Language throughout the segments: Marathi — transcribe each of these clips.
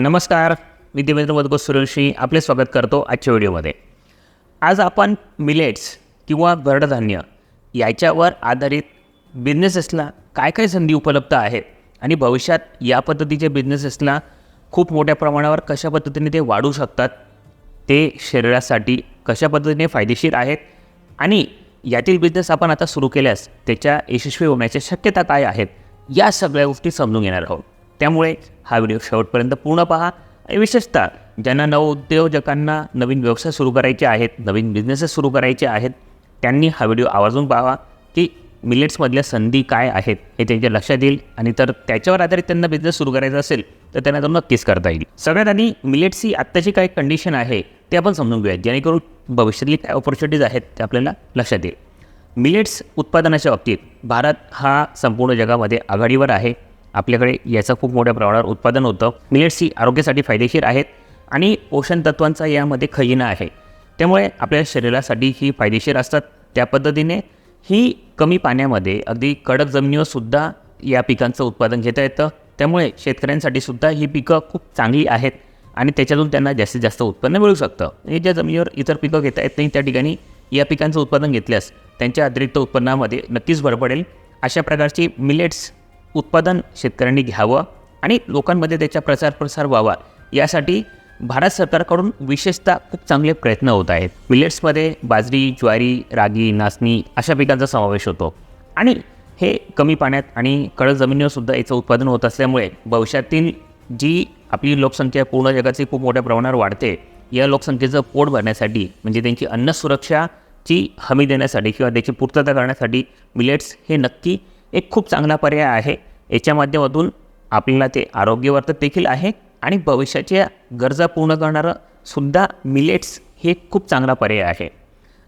नमस्कार मी देवेंद्र मधुकर सुरेशी आपले स्वागत करतो आजच्या व्हिडिओमध्ये. आज आपण मिलेट्स किंवा भरडधान्य याच्यावर आधारित बिझनेसेसला काय काय संधी उपलब्ध आहेत आणि भविष्यात या पद्धतीच्या बिझनेसेसला खूप मोठ्या प्रमाणावर कशा पद्धतीने ते वाढू शकतात ते शरीरासाठी कशा पद्धतीने फायदेशीर आहेत आणि यातील बिझनेस आपण आता सुरू केल्यास त्याच्या यशस्वी होण्याच्या शक्यता काय आहेत या सगळ्या गोष्टी समजून घेणार आहोत. त्यामुळे हा व्हिडिओ शेवटपर्यंत पूर्ण पहा. आणि विशेषतः ज्यांना नवउद्योजकांना नवीन व्यवसाय सुरू करायचे आहेत नवीन बिझनेसेस सुरू करायचे आहेत त्यांनी हा व्हिडिओ आवाजून पाहावा की मिलेट्समधल्या संधी काय आहेत हे त्यांच्या लक्षात येईल आणि तर त्याच्यावर आधारित त्यांना बिझनेस सुरू करायचा असेल तर त्यांना तो नक्कीच करता येईल. सगळ्यात आधी मिलेट्सची आत्ताची काय कंडिशन आहे ते आपण समजून घेऊयात. जेणेकरून भविष्यातली काय ऑपॉर्च्युनिटीज आहेत ते आपल्याला लक्षात येईल. मिलेट्स उत्पादनाच्या बाबतीत भारत हा संपूर्ण जगामध्ये आघाडीवर आहे. आपल्याकडे याचं खूप मोठ्या प्रमाणावर उत्पादन होतं. मिलेट्स ही आरोग्यासाठी फायदेशीर आहेत आणि पोषण तत्वांचा यामध्ये खजिना आहे. त्यामुळे आपल्या शरीरासाठी ही फायदेशीर असतात. त्या पद्धतीने ही कमी पाण्यामध्ये अगदी कडक जमिनीवर सुद्धा या पिकांचं उत्पादन घेता येतं. त्यामुळे शेतकऱ्यांसाठी सुद्धा ही पिकं खूप चांगली आहेत आणि त्याच्यातून त्यांना जास्तीत जास्त उत्पन्न मिळू शकतं. आणि ज्या जमिनीवर इतर पिकं घेता येत नाही त्या ठिकाणी या पिकांचं उत्पादन घेतल्यास त्यांच्या अतिरिक्त उत्पन्नामध्ये नक्कीच भर पडेल. अशा प्रकारची मिलेट्स उत्पादन शेतकऱ्यांनी घ्यावं आणि लोकांमध्ये त्याचा प्रचार प्रसार व्हावा यासाठी भारत सरकारकडून विशेषतः खूप चांगले प्रयत्न होत आहेत. मिलेट्समध्ये बाजरी ज्वारी रागी नाचणी अशा पिकांचा समावेश होतो. आणि हे कमी पाण्यात आणि कडक जमिनीवर सुद्धा याचं उत्पादन होत असल्यामुळे भविष्यातील जी आपली लोकसंख्या पूर्ण जगाची खूप मोठ्या प्रमाणावर वाढते या लोकसंख्येचं पोट भरण्यासाठी म्हणजे त्यांची अन्न सुरक्षाची हमी देण्यासाठी किंवा त्याची पूर्तता करण्यासाठी मिलेट्स हे नक्की एक खूप चांगला पर्याय आहे. याच्या माध्यमातून आपल्याला ते आरोग्यवर्धक देखील आहे आणि भविष्याच्या गरजा पूर्ण करणारं सुद्धा मिलेट्स हे खूप चांगला पर्याय आहे.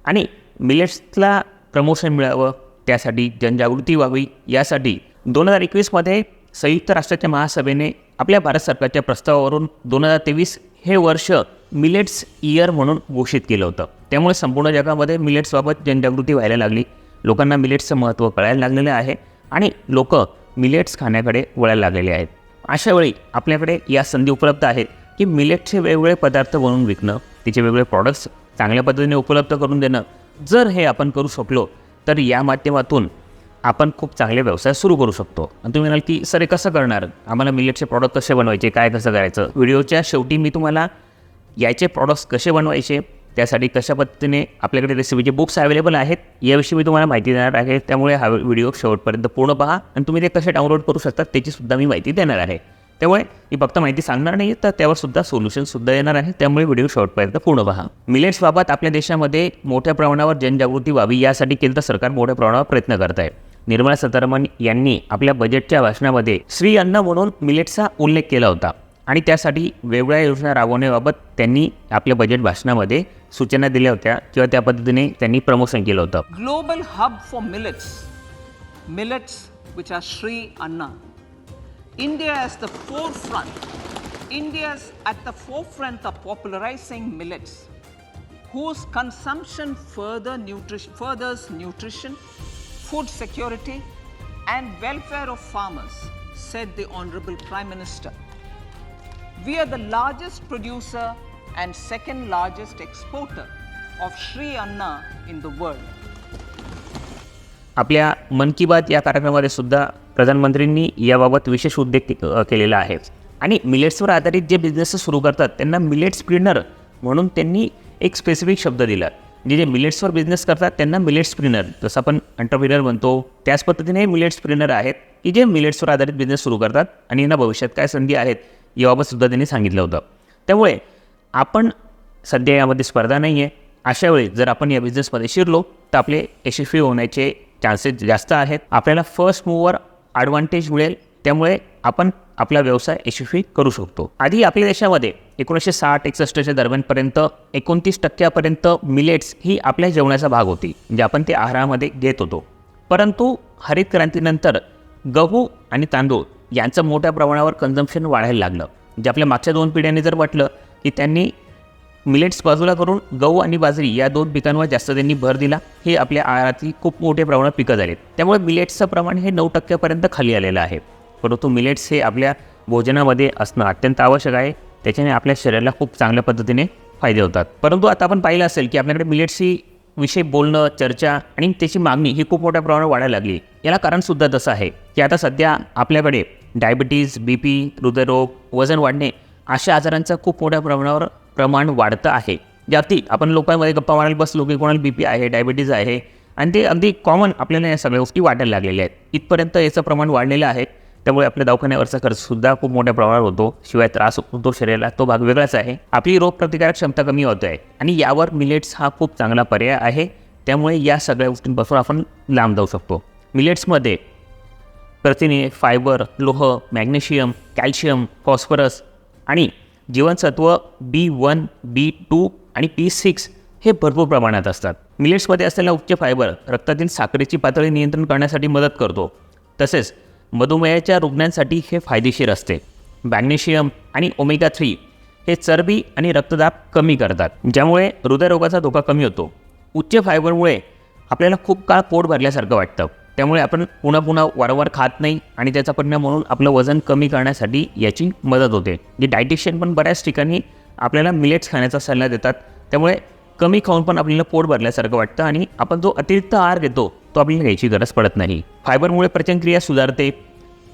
आणि मिलेट्सला प्रमोशन मिळावं त्यासाठी जनजागृती व्हावी यासाठी दोन हजार एकवीसमध्ये संयुक्त राष्ट्राच्या महासभेने आपल्या भारत सरकारच्या प्रस्तावावरून दोन हजार तेवीस हे वर्ष मिलेट्स इयर म्हणून घोषित केलं होतं. त्यामुळे संपूर्ण जगामध्ये मिलेट्सबाबत जनजागृती व्हायला लागली. लोकांना मिलेट्सचं महत्त्व कळायला लागलेलं आहे. आणि लोक मिलेट्स खाण्याकडे वळायला लागलेले आहेत. अशावेळी आपल्याकडे या संधी उपलब्ध आहेत की मिलेटचे वेगवेगळे पदार्थ बनवून विकणं तिचे वेगवेगळे प्रॉडक्ट्स चांगल्या पद्धतीने उपलब्ध करून देणं. जर हे आपण करू शकलो तर या माध्यमातून आपण खूप चांगले व्यवसाय सुरू करू शकतो. आणि तुम्ही म्हणाल की सर हे कसं करणार? आम्हाला मिलेटचे प्रॉडक्ट कसे बनवायचे? काय कसं करायचं? व्हिडिओच्या शेवटी मी तुम्हाला याचे प्रॉडक्ट्स कसे बनवायचे त्यासाठी कशा पद्धतीने आपल्याकडे रेसिपीचे बुक्स अवेलेबल आहेत याविषयी मी तुम्हाला माहिती देणार आहे. त्यामुळे हा व्हिडिओ शेवटपर्यंत पूर्ण पहा. आणि तुम्ही ते कसे डाउनलोड करू शकता त्याची सुद्धा मी माहिती देणार आहे. त्यामुळे मी फक्त माहिती सांगणार नाही तर त्यावर सुद्धा सोल्युशन सुद्धा येणार आहे. त्यामुळे व्हिडिओ शॉर्टपर्यंत पूर्ण पहा. मिलेट्सबाबत आपल्या देशामध्ये मोठ्या प्रमाणावर जनजागृती व्हावी यासाठी केंद्र सरकार मोठ्या प्रमाणावर प्रयत्न करत आहे निर्मला सीतारामन यांनी आपल्या बजेटच्या भाषणामध्ये श्री अन्न म्हणून मिलेट्सचा उल्लेख केला होता. आणि त्यासाठी वेगवेगळ्या योजना राबवण्याबाबत त्यांनी आपल्या बजेट भाषणामध्ये सूचना दिल्या होत्या किंवा त्या पद्धतीने त्यांनी प्रमोशन केलं होतं. Global hub for millets millets which are Shri Anna India is the forefront India is at the forefront of popularising millets whose consumption further nutri furthers nutrition food security and welfare of farmers said the honourable prime minister We are the largest producer and second largest exporter of Sri Anna in the world. आपल्या मन की बात या कार्यक्रमामध्ये सुद्धा प्रधानमंत्रींनी याबाबत विशेष उद्योग केलेला आहे आणि मिलेट्सवर आधारित जे बिझनेस सुरू करतात त्यांना मिलेट स्प्रिनर म्हणून त्यांनी एक स्पेसिफिक शब्द दिला जे जे मिलेट्सवर बिझनेस करतात त्यांना मिलेट स्प्रिनर जसं आपण अंटरप्रिनर म्हणतो त्याच पद्धतीने मिलेट्स मिलेट स्प्रिनर आहेत की जे मिलेट्सवर आधारित बिझनेस सुरू करतात आणि यांना भविष्यात काय संधी आहेत याबाबतसुद्धा त्यांनी सांगितलं होतं. त्यामुळे आपण सध्या यामध्ये स्पर्धा नाही आहे अशा वेळी जर आपण या बिझनेसमध्ये शिरलो तर आपले यशस्वी होण्याचे चान्सेस जास्त आहेत. आपल्याला फर्स्ट मूवर ॲडव्हान्टेज मिळेल. त्यामुळे आपण आपला व्यवसाय यशस्वी करू शकतो. आधी आपल्या देशामध्ये एकोणीसशे साठ एकसष्टच्या दरम्यानपर्यंत एकोणतीस टक्क्यापर्यंत मिलेट्स ही आपल्या जेवणाचा भाग होती. म्हणजे आपण ते आहारामध्ये घेत होतो. परंतु हरित क्रांतीनंतर गहू आणि तांदूळ यांचं मोठ्या प्रमाणावर कन्झम्पशन वाढायला लागलं. जे आपल्या मागच्या दोन पिढ्यांनी जर म्हटलं की त्यांनी मिलेट्स बाजूला करून गहू आणि बाजरी या दोन पिकांवर जास्त त्यांनी भर दिला हे आपल्या आहारातील खूप मोठ्या प्रमाणात पिकं झालीत. त्यामुळे मिलेट्सचं प्रमाण हे नऊ टक्क्यापर्यंत खाली आलेलं आहे. परंतु मिलेट्स हे आपल्या भोजनामध्ये असणं अत्यंत आवश्यक आहे. त्याच्याने आपल्या शरीराला खूप चांगल्या पद्धतीने फायदे होतात. परंतु आता आपण पाहिलं असेल की आपल्याकडे मिलेट्सची विषयी बोलणं चर्चा आणि त्याची मागणी ही खूप मोठ्या प्रमाणावर वाढायला लागली. याला कारणसुद्धा तसं आहे की आता सध्या आपल्याकडे डायबिटीज बी पी हृदयरोग वजन वाढणे अशा आजारांचं खूप मोठ्या प्रमाणावर प्रमाण वाढतं आहे. ज्याती आपण लोकांमध्ये गप्पा मारायला बसलो की कोणाला बी पी आहे डायबिटीज आहे आणि ते अगदी कॉमन आपल्याला या सगळ्या गोष्टी वाटायला लागलेल्या आहेत. इथपर्यंत याचं प्रमाण वाढलेलं आहे. त्यामुळे आपल्या दवाखान्यावरचा खर्चसुद्धा खूप मोठ्या प्रमाणावर होतो. शिवाय त्रास होतो शरीराला तो भाग वेगळाच आहे. आपली रोगप्रतिकारक क्षमता कमी होत आहे आणि यावर मिलेट्स हा खूप चांगला पर्याय आहे. त्यामुळे या सगळ्या गोष्टींपासून आपण लांब जाऊ शकतो. मिलेट्समध्ये प्रथिने फायबर लोह मॅग्नेशियम कॅल्शियम फॉस्फरस आणि जीवनसत्व बी वन बी टू आणि बी सिक्स हे भरपूर प्रमाणात असतात. मिलेट्समध्ये असलेला उच्च फायबर रक्तातील साखरेची पातळी नियंत्रण करण्यासाठी मदत करतो. तसेच मधुमेहाच्या रुग्णांसाठी हे फायदेशीर असते. मॅग्नेशियम आणि ओमेगा थ्री हे चरबी आणि रक्तदाब कमी करतात ज्यामुळे हृदयरोगाचा धोका कमी होतो. उच्च फायबरमुळे आपल्याला खूप काळ पोट भरल्यासारखं वाटतं. त्यामुळे आपण पुन्हा पुन्हा वारंवार खात नाही आणि त्याचा परिणाम म्हणून आपलं वजन कमी करण्यासाठी याची मदत होते. जे डायटिशियन पण बऱ्याच ठिकाणी आपल्याला मिलेट्स खाण्याचा सल्ला देतात. त्यामुळे कमी खाऊन पण आपल्याला पोट भरल्यासारखं वाटतं आणि आपण जो अतिरिक्त आहार घेतो तो आपल्याला घ्यायची गरज पडत नाही. फायबरमुळे पचनक्रिया सुधारते.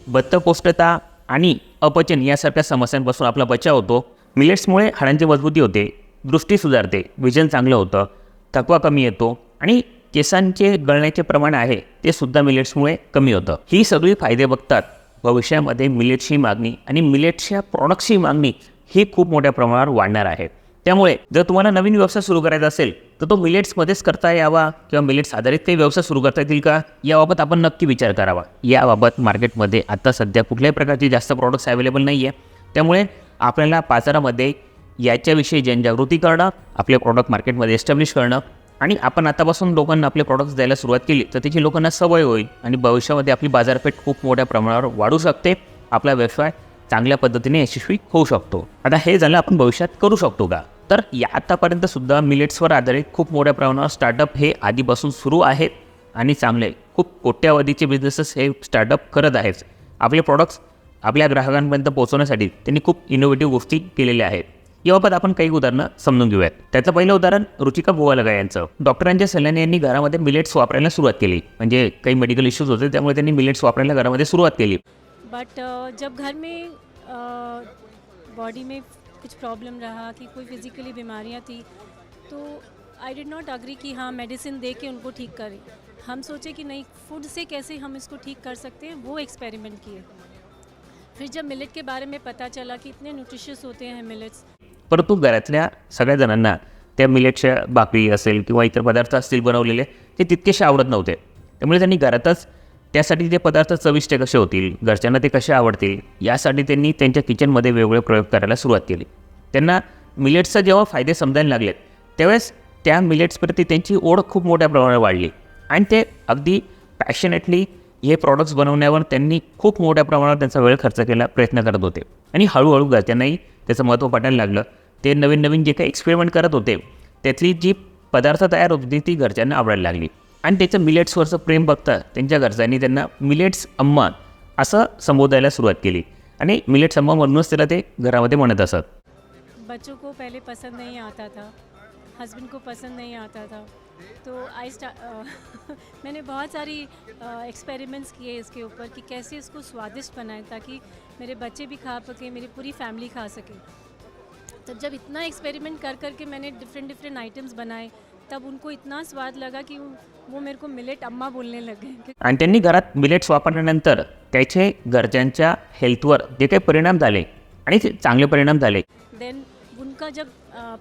बद्धकोष्ठता आणि अपचन यासारख्या समस्यांपासून आपला बचाव होतो. मिलेट्समुळे हाडांची मजबूती होते. दृष्टी सुधारते. विजन चांगलं होतं. थकवा कमी येतो आणि केसांचे गळण्याचे प्रमाण आहे ते सुद्धा मिलेट्समुळे कमी होतं. ही सगळी फायदे बघतात. भविष्यामध्ये मिलेट्सची मागणी आणि मिलेट्सच्या प्रॉडक्ट्सची मागणी ही खूप मोठ्या प्रमाणावर वाढणार आहे. त्यामुळे जर तुम्हाला नवीन व्यवसाय सुरू करायचा असेल तर तो मिलेट्समध्येच करता यावा किंवा मिलेट्स आधारित काही व्यवसाय सुरू करता येतील का? याबाबत आपण नक्की विचार करावा. याबाबत मार्केटमध्ये आता सध्या कुठल्याही प्रकारचे जास्त प्रॉडक्ट्स अवेलेबल नाही आहे त्यामुळे आपल्याला बाजारामध्ये याच्याविषयी जनजागृती करणं आपले प्रॉडक्ट मार्केटमध्ये एस्टॅब्लिश करणं आणि आपण आतापासून लोकांना आपले प्रॉडक्ट्स द्यायला सुरुवात केली तर त्याची लोकांना सवय होईल आणि भविष्यामध्ये आपली बाजारपेठ खूप मोठ्या प्रमाणावर वाढू शकते. आपला व्यवसाय चांगल्या पद्धतीने यशस्वी होऊ शकतो. आता हे झालं आपण भविष्यात करू शकतो का? तर या आतापर्यंत सुद्धा मिलेट्सवर आधारित खूप मोठ्या प्रमाणावर स्टार्टअप हे आधीपासून सुरू आहेत आणि चांगले खूप कोट्यावधीचे बिझनेसेस हे स्टार्टअप करत आहेत. आपले प्रॉडक्ट्स आपल्या ग्राहकांपर्यंत पोहोचवण्यासाठी त्यांनी खूप इनोव्हेटिव्ह गोष्टी केलेल्या आहेत. याबाबत आपण काही उदाहरणं समजून घेऊयात. त्याचं पहिलं उदाहरण रुचिका गोवालगा यांचं. डॉक्टरांच्या सल्ल्याने यांनी घरामध्ये मिलेट्स वापरायला सुरुवात केली. म्हणजे काही मेडिकल इश्यूज़ होते, त्यामुळे त्यांनी मिलेट्स वापरायला घरामध्ये सुरुवात केली. बट जब घर में बॉडी में कुछ प्रॉब्लम रहा कि कोई फिज़िकली बीमारियाँ थी तो आई डिड नॉट अग्री कि हाँ मेडिसिन दे के उनको ठीक करें। हम सोचे कि नहीं फ़ूड से कैसे हम इसको ठीक कर सकते हैं, वो एक्सपेरिमेंट किए। फिर जब मिलेट के बारे में पता चला कि इतने न्यूट्रिशियस होते हैं मिलेट्स परंतु घरातल्या सगळ्या जणांना त्या मिलेटच्या भाकरी असेल किंवा इतर पदार्थ असतील बनवलेले ते तितकेसे आवडत नव्हते. त्यामुळे त्यांनी घरातच त्यासाठी ते पदार्थ चविष्ट कसे होतील घरच्यांना ते कसे आवडतील यासाठी त्यांनी त्यांच्या किचनमध्ये वेगवेगळे प्रयोग करायला सुरुवात केली. त्यांना मिलेट्सचा जेव्हा फायदे समजायला लागलेत त्यावेळेस त्या मिलेट्सप्रती त्यांची ओढ खूप मोठ्या प्रमाणात वाढली. आणि ते अगदी पॅशनेटली हे प्रॉडक्ट्स बनवण्यावर त्यांनी खूप मोठ्या प्रमाणात त्यांचा वेळ खर्च केला प्रयत्न करत होते. आणि हळूहळू घरच्यांनाही त्याचं महत्त्व पटायला लागलं. ते नवीन नवीन जे काही एक्सपेरिमेंट करत होते त्यातली जी पदार्थ तयार होती ती घरच्यांना आवडायला लागली. आणि त्याचं मिलेट्सवरचं प्रेम बघता त्यांच्या घरच्यांनी त्यांना मिलेट्स अम्मा असं संबोधायला सुरुवात केली. आणि मिलेट्स अम्मा म्हणूनच त्याला ते घरामध्ये म्हणत असत. बच्चों को पहले पसंद नहीं आता था. हस्बैंड को पसंद नहीं आता था. तो आई मैंने बहुत सारी एक्सपेरिमेंट्स किए इसके ऊपर कि कैसे इसको स्वादिष्ट बनाएं ताकि मेरे बच्चे भी खा सकें मेरी पूरी फैमिली खा सके। तब जब इतना एक्सपेरिमेंट कर कर के मैंने डिफरेंट डिफरेंट आइटम्स बनाए तब उनको इतना स्वाद लगा कि वो मेरे को मिलेट अम्मा बोलने लग। गए आणि त्यांनी घरात मिलेट्स वापरल्यानंतर त्याचे घरच्यांच्या हेल्थवर जे काही परिणाम झाले आणि चांगले परिणाम झाले. देन उनका जब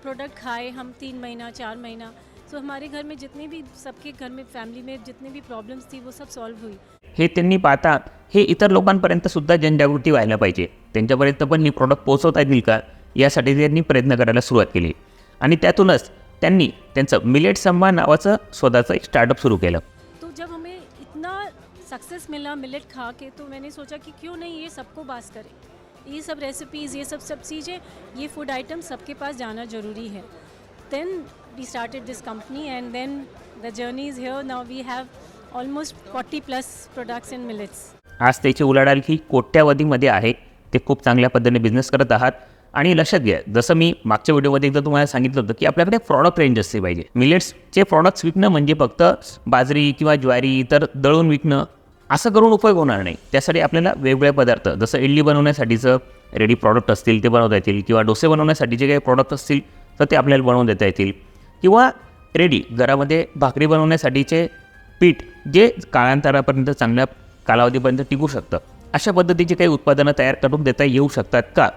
प्रोडक्ट खाए हम तीन महीना चार महीना तो हमारे घर में जितने भी सबके घर में फैमिली में जितने भी प्रॉब्लम्स थी वो सब सॉल्व हुई। हे त्यांनी पाहता हे इतर लोकांपर्यंत सुद्धा जनजागृती व्हायला पाहिजे. त्यांच्यापर्यंत पण ही प्रॉडक्ट पोहोचवता येतील का यासाठी त्यांनी प्रयत्न करायला सुरुवात केली. आणि त्यातूनच त्यांनी त्यांचं मिलेट सम्मा नावाचं स्वतःचं एक स्टार्टअप सुरू केलं. तो जब हमें इतना सक्सेस मिला मिलेट खा के तो मैंने सोचा कि क्यों नहीं ये सबको बास करें? ये सब रेसिपीज़ ये सब सब चीज़ें ये फूड आइटम सबके पास जाना ज़रूरी है। Then we started this company and then the journey is here. Now we have almost forty plus products in millets आज त्याची उलाढाल ही कोट्यावधीमध्ये आहे. ते खूप चांगल्या पद्धतीने बिझनेस करत आहात. आणि लक्षात घ्या जसं मी मागच्या व्हिडिओमध्ये एकदा तुम्हाला सांगितलं होतं की आपल्याकडे प्रॉडक्ट रेंज असली पाहिजे. मिलेट्सचे प्रॉडक्ट्स विकणं म्हणजे फक्त बाजरी किंवा ज्वारी तर दळून विकणं असं करून उपयोग होणार नाही. त्यासाठी आपल्याला वेगवेगळे पदार्थ जसं इडली बनवण्यासाठीचं रेडी प्रॉडक्ट असतील ते बनवता येतील किंवा डोसे बनवण्यासाठी जे काही प्रॉडक्ट असतील तर ते आपल्याला बनवून देता येतील. किंवा रेडी घरामध्ये भाकरी बनवण्यासाठीचे पीठ जे काळांतरापर्यंत चांगल्या कालावधीपर्यंत टिकू शकतं. अशा पद्धतीची काही उत्पादनं तयार करून देता येऊ शकतात का?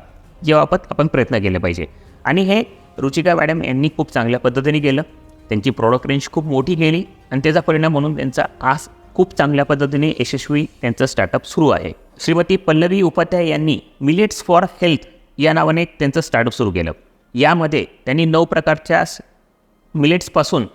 याबाबत आपण प्रयत्न केले पाहिजे. आणि हे रुचिका मॅडम यांनी खूप चांगल्या पद्धतीने केलं. त्यांची प्रॉडक्ट रेंज खूप मोठी केली आणि त्याचा परिणाम म्हणून त्यांचा आस खूप चांगल्या पद्धतीने यशस्वी त्यांचं स्टार्टअप सुरू आहे. श्रीमती पल्लवी उपाध्याय यांनी मिलेट्स फॉर हेल्थ या नावाने त्यांचं स्टार्टअप सुरू केलं. यामध्ये त्यांनी नऊ प्रकारच्या मिलेट्सपासून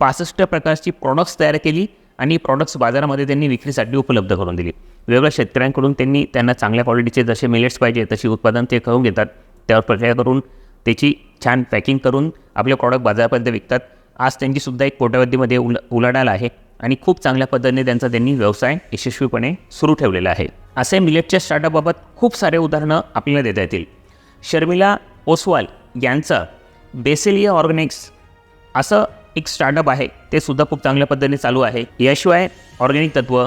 पासष्ट प्रकारची प्रॉडक्ट्स तयार केली आणि प्रॉडक्ट्स बाजारामध्ये त्यांनी विक्रीसाठी उपलब्ध करून दिली. वेगवेगळ्या शेतकऱ्यांकडून त्यांनी त्यांना चांगल्या क्वालिटीचे जसे मिलेट्स पाहिजे तशी उत्पादन ते करून घेतात. त्यावर प्रक्रिया करून त्याची छान पॅकिंग करून आपले प्रॉडक्ट बाजारापर्यंत विकतात. आज त्यांचीसुद्धा एक कोट्यावधीमध्ये उल उलाढाल आहे आणि खूप चांगल्या पद्धतीने त्यांचा त्यांनी व्यवसाय यशस्वीपणे सुरू ठेवलेला आहे. असे मिलेटच्या स्टार्टअपबाबत खूप सारे उदाहरणं आपल्याला देता येतील. शर्मिला ओसवाल यांचं बेसिलिया ऑर्गॅनिक्स असं एक स्टार्टअप आहे ते सुद्धा खूप चांगल्या पद्धतीने चालू आहे. याशिवाय Organic Tattva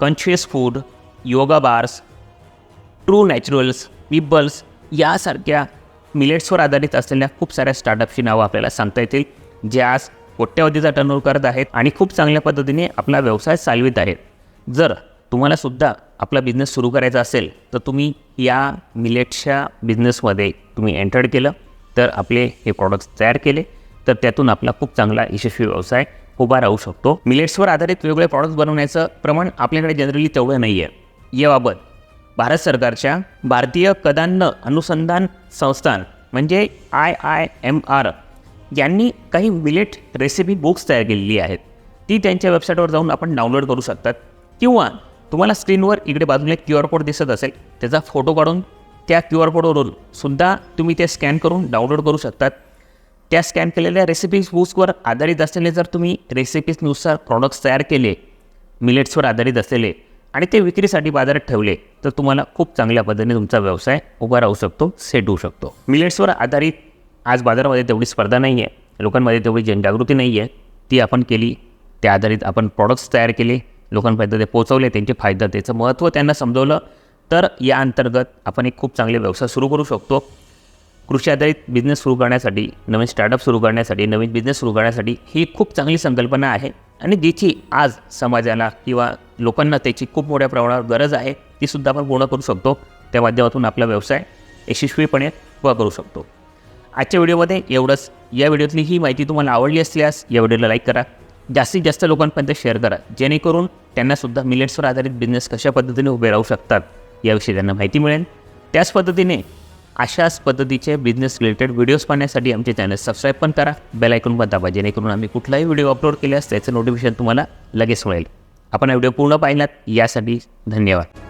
Conscious Food Yoga Bars True Naturals Pebbles यासारख्या मिलेट्सवर आधारित असलेल्या खूप साऱ्या स्टार्टअपची नावं आपल्याला सांगता येतील जे आज कोट्यावधीचा टर्नओव्हर करत आहेत आणि खूप चांगल्या पद्धतीने आपला व्यवसाय चालवित आहेत. जर तुम्हाला सुद्धा आपला बिझनेस सुरू करायचा असेल तर तुम्ही या मिलेट्सच्या बिझनेसमध्ये तुम्ही एंटर्ड केलं तर आपले हे प्रॉडक्ट्स तयार केले तर त्यातून आपला खूप चांगला यशस्वी व्यवसाय उभा राहू शकतो. मिलेट्सवर आधारित वेगवेगळे प्रॉडक्ट्स बनवण्याचं प्रमाण आपल्याकडे जनरली तेवढं नाही आहे याबाबत भारत सरकारच्या भारतीय कदान्न अनुसंधान संस्थान म्हणजे आय आय एम आर यांनी काही मिलेट रेसिपी बुक्स तयार केलेली आहेत. ती त्यांच्या वेबसाईटवर जाऊन आपण डाउनलोड करू शकतात. किंवा तुम्हाला स्क्रीनवर इकडे बाजूला एक क्यू आर कोड दिसत असेल त्याचा फोटो काढून त्या क्यू आर कोडवरून सुद्धा तुम्ही ते स्कॅन करून डाउनलोड करू शकतात. त्या स्कॅन केलेल्या रेसिपीज बुक्सवर आधारित असलेले जर तुम्ही रेसिपीजनुसार प्रॉडक्ट्स तयार केले मिलेट्सवर आधारित असलेले आणि ते विक्रीसाठी बाजारात ठेवले तर तुम्हाला खूप चांगल्या पद्धतीने तुमचा व्यवसाय उभा राहू शकतो सेट होऊ शकतो. मिलेट्सवर आधारित आज बाजारामध्ये तेवढी स्पर्धा नाही आहे लोकांमध्ये तेवढी जनजागृती नाही आहे ती आपण केली त्या आधारित आपण प्रॉडक्ट्स तयार केले लोकांपर्यंत ते पोचवले त्यांचे फायदा त्याचं महत्त्व त्यांना समजवलं तर या अंतर्गत आपण एक खूप चांगले व्यवसाय सुरू करू शकतो. कृषी आधारित बिझनेस सुरू करण्यासाठी नवीन स्टार्टअप सुरू करण्यासाठी नवीन बिझनेस सुरू करण्यासाठी ही खूप चांगली संकल्पना आहे. आणि जिची आज समाजाला किंवा लोकांना त्याची खूप मोठ्या प्रमाणावर गरज आहे ती सुद्धा आपण पूर्ण करू शकतो. त्या माध्यमातून आपला व्यवसाय यशस्वीपणे उभा करू शकतो. आजच्या व्हिडिओमध्ये एवढंच. या व्हिडिओतली ही माहिती तुम्हाला आवडली असल्यास या व्हिडिओला लाईक करा. जास्तीत जास्त लोकांपर्यंत शेअर करा. जेणेकरून त्यांनासुद्धा मिलेट्सवर आधारित बिझनेस कशा पद्धतीने उभे राहू शकतात याविषयी त्यांना माहिती मिळेल. त्याच पद्धतीने अशाच पद्धतीचे बिझनेस रिलेटेड व्हिडिओज पाहण्यासाठी आमचे चॅनल सबस्क्राईब पण करा. बेल ऐकून पण दाबा जेणेकरून आम्ही कुठलाही व्हिडिओ अपलोड केल्यास त्याचं नोटिफिकेशन तुम्हाला लगेच मिळेल आपण हा व्हिडिओ पूर्ण पाहिलात यासाठी धन्यवाद.